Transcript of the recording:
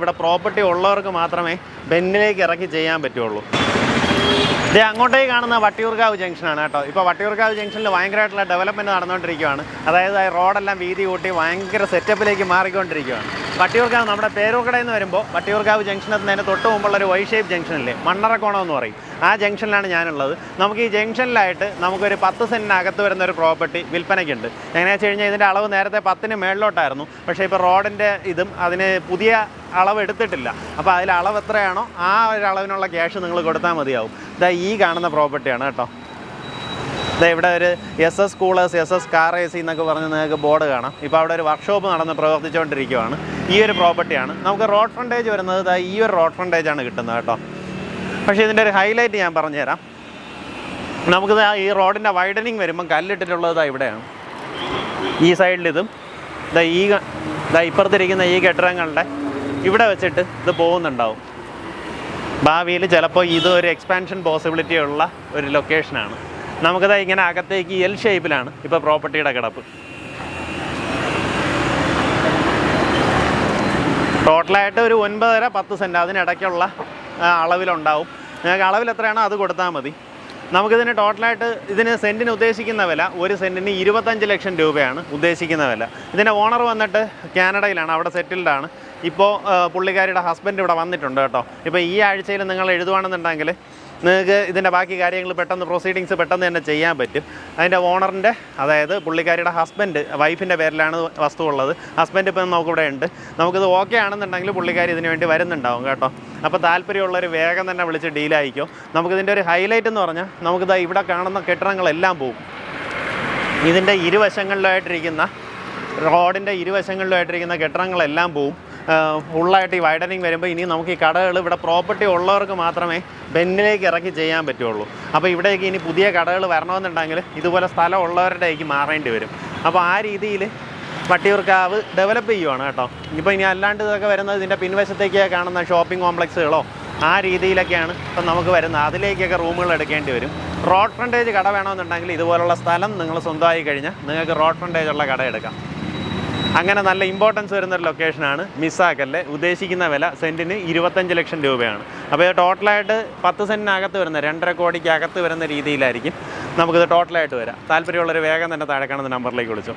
ഇവിടെ പ്രോപ്പർട്ടി ഉള്ളവർക്ക് മാത്രമേ ബെന്നിലേക്ക് ഇറക്കി ചെയ്യാൻ പറ്റുള്ളൂ. ഇത് അങ്ങോട്ടേക്ക് കാണുന്ന വട്ടിയൂർക്കാവ് ജംഗ്ഷനാണ് കേട്ടോ. ഇപ്പോൾ വട്ടിയൂർക്കാവ് ജംഗ്ഷനിൽ ഭയങ്കരമായിട്ടുള്ള ഡെവലപ്മെന്റ് നടന്നുകൊണ്ടിരിക്കുകയാണ് അതായത് റോഡെല്ലാം വീതി കൂട്ടി ഭയങ്കര സെറ്റപ്പിലേക്ക് മാറിക്കൊണ്ടിരിക്കുകയാണ് വട്ടിയൂർക്കാവ് നമ്മുടെ പേരൂർക്കടയിൽ നിന്ന് വരുമ്പോൾ വട്ടിയൂർക്കാവ് ജംഗ്ഷനിൽ നിന്ന് തൊട്ട് മുമ്പുള്ള ഒരു വൈ ഷേപ്പ് ജംഗ്ഷനില്ലേ മണ്ണറക്കോണം എന്ന് പറയും. ആ ജംഗ്ഷനിലാണ് ഞാനുള്ളത്. നമുക്ക് ഈ ജംഗ്ഷനിലായിട്ട് നമുക്കൊരു പത്ത് സെന്റിനകത്ത് വരുന്ന ഒരു പ്രോപ്പർട്ടി വിൽപ്പനയ്ക്കുണ്ട്. എങ്ങനെയാണെന്ന് വെച്ച് കഴിഞ്ഞാൽ ഇതിന്റെ അളവ് നേരത്തെ പത്തിന് മേളിലോട്ടായിരുന്നു. പക്ഷേ ഇപ്പോൾ റോഡിന്റെ ഇതും അതിന് പുതിയ അളവ് എടുത്തിട്ടില്ല അപ്പോൾ അതിൽ അളവ് എത്രയാണോ ആ ഒരു അളവിനുള്ള ക്യാഷ് നിങ്ങൾ കൊടുത്താൽ മതിയാവും. ഇതാ ഈ കാണുന്ന പ്രോപ്പർട്ടിയാണ് കേട്ടോ. ഇതാ ഇവിടെ ഒരു S S coolers S S car A C എന്നൊക്കെ പറഞ്ഞ് നിങ്ങൾക്ക് ബോർഡ് കാണാം. ഇപ്പോൾ അവിടെ ഒരു വർക്ക്ഷോപ്പ് നടന്ന് പ്രവർത്തിച്ചുകൊണ്ടിരിക്കുകയാണ് ഈ ഒരു പ്രോപ്പർട്ടിയാണ് നമുക്ക് റോഡ് ഫ്രണ്ടേജ് വരുന്നത് ഇതാ ഈ ഒരു റോഡ് ഫ്രണ്ടേജ് ആണ് കിട്ടുന്നത് കേട്ടോ. പക്ഷേ ഇതിന്റെ ഒരു ഹൈലൈറ്റ് ഞാൻ പറഞ്ഞുതരാം. നമുക്ക് ഈ റോഡിന്റെ വൈഡനിങ് വരുമ്പം കല്ലിട്ടിട്ടുള്ളത് ഇതാ ഇവിടെയാണ്. ഈ സൈഡിലിതും ഇതാ. ഈ ഇതാ ഇപ്പുറത്തിരിക്കുന്ന ഈ കെട്ടിടങ്ങളുടെ ഇവിടെ വെച്ചിട്ട് ഇത് പോകുന്നുണ്ടാവും. ഭാവിയിൽ ചിലപ്പോൾ ഇത് ഒരു എക്സ്പാൻഷൻ പോസിബിലിറ്റി ഉള്ള ഒരു ലൊക്കേഷനാണ് നമുക്കത് ഇങ്ങനെ അകത്തേക്ക് എൽ ഷേപ്പിലാണ് ഇപ്പോൾ പ്രോപ്പർട്ടിയുടെ കിടപ്പ്. ടോട്ടലായിട്ട് ഒരു ഒൻപതര പത്ത് സെന്റ് അതിനിടയ്ക്കുള്ള അളവിലുണ്ടാവും. നിങ്ങൾക്ക് അളവിൽ എത്രയാണോ അത് കൊടുത്താൽ മതി. നമുക്കിതിന് ടോട്ടലായിട്ട് ഇതിന് സെന്റിന് ഉദ്ദേശിക്കുന്ന വില ഒരു സെന്റിന് ഇരുപത്തഞ്ച് ലക്ഷം രൂപയാണ് ഉദ്ദേശിക്കുന്ന വില. ഇതിന്റെ ഓണർ വന്നിട്ട് കാനഡയിലാണ് അവിടെ സെറ്റിൽഡാണ് ഇപ്പോൾ പുള്ളിക്കാരിയുടെ ഹസ്ബൻഡ് ഇവിടെ വന്നിട്ടുണ്ട് കേട്ടോ. ഇപ്പോൾ ഈ ആഴ്ചയിൽ നിങ്ങൾ എഴുതുവാണെന്നുണ്ടെങ്കിൽ നിങ്ങൾക്ക് ഇതിന്റെ ബാക്കി കാര്യങ്ങൾ പെട്ടെന്ന് പ്രൊസീഡിങ്സ് പെട്ടെന്ന് തന്നെ ചെയ്യാൻ പറ്റും. അതിന്റെ ഓണറിന്റെ അതായത് പുള്ളിക്കാരിയുടെ ഹസ്ബൻഡ് വൈഫിന്റെ പേരിലാണ് വസ്തു ഉള്ളത്. ഹസ്ബൻഡ് ഇപ്പം നമുക്കിവിടെ ഉണ്ട്. നമുക്കിത് ഓക്കെ ആണെന്നുണ്ടെങ്കിൽ പുള്ളിക്കാരി ഇതിന് വേണ്ടി വരുന്നുണ്ടാവും കേട്ടോ. അപ്പോൾ താല്പര്യമുള്ളവർ വേഗം തന്നെ വിളിച്ച് ഡീലായിക്കോ നമുക്കിതിന്റെ ഒരു ഹൈലൈറ്റ് എന്ന് പറഞ്ഞാൽ നമുക്കിത് ഇവിടെ കാണുന്ന കെട്ടിടങ്ങളെല്ലാം പോകും ഇതിന്റെ ഇരുവശങ്ങളിലായിട്ടിരിക്കുന്ന റോഡിന്റെ ഇരുവശങ്ങളിലായിട്ടിരിക്കുന്ന കെട്ടിടങ്ങളെല്ലാം പോവും. ഫുള്ളായിട്ട് ഈ വൈഡനിങ് വരുമ്പോൾ ഇനി നമുക്ക് ഈ കടകൾ ഇവിടെ പ്രോപ്പർട്ടി ഉള്ളവർക്ക് മാത്രമേ ബെന്നിലേക്ക് ഇറക്കി ചെയ്യാൻ പറ്റുള്ളൂ. അപ്പോൾ ഇവിടേക്ക് ഇനി പുതിയ കടകൾ വരണമെന്നുണ്ടെങ്കിൽ ഇതുപോലെ സ്ഥലം ഉള്ളവരുടേക്ക് മാറേണ്ടി വരും. അപ്പോൾ ആ രീതിയിൽ വട്ടിയൂർക്കാവ് ഡെവലപ്പ് ചെയ്യുവാണ് കേട്ടോ. ഇപ്പോൾ ഇനി അല്ലാണ്ട് ഇതൊക്കെ വരുന്നത് ഇതിന്റെ പിൻവശത്തേക്ക് കാണുന്ന ഷോപ്പിംഗ് കോംപ്ലക്സുകളോ ആ രീതിയിലൊക്കെയാണ് ഇപ്പം നമുക്ക് വരുന്നത്. അതിലേക്കൊക്കെ റൂമുകൾ എടുക്കേണ്ടി വരും. റോഡ് ഫ്രണ്ടേജ് കട വേണമെന്നുണ്ടെങ്കിൽ ഇതുപോലുള്ള സ്ഥലം നിങ്ങൾ സ്വന്തമായി കഴിഞ്ഞാൽ നിങ്ങൾക്ക് റോഡ് ഫ്രണ്ടേജ് ഉള്ള കട എടുക്കാം. അങ്ങനെ നല്ല ഇമ്പോർട്ടൻസ് വരുന്ന ഒരു ലൊക്കേഷനാണ് മിസ്സാക്കല്ലേ ഉദ്ദേശിക്കുന്ന വില സെന്റിന് ഇരുപത്തഞ്ച് ലക്ഷം രൂപയാണ്. അപ്പോൾ ഇത് ടോട്ടലായിട്ട് പത്ത് സെന്റിനകത്ത് വരുന്ന രണ്ടര കോടിക്ക് അകത്ത് വരുന്ന രീതിയിലായിരിക്കും. നമുക്കിത് ടോട്ടലായിട്ട് വരാം. താല്പര്യമുള്ളൊരു വേഗം തന്നെ താഴെ കാണുന്ന നമ്പറിലേക്ക് വിളിച്ചു.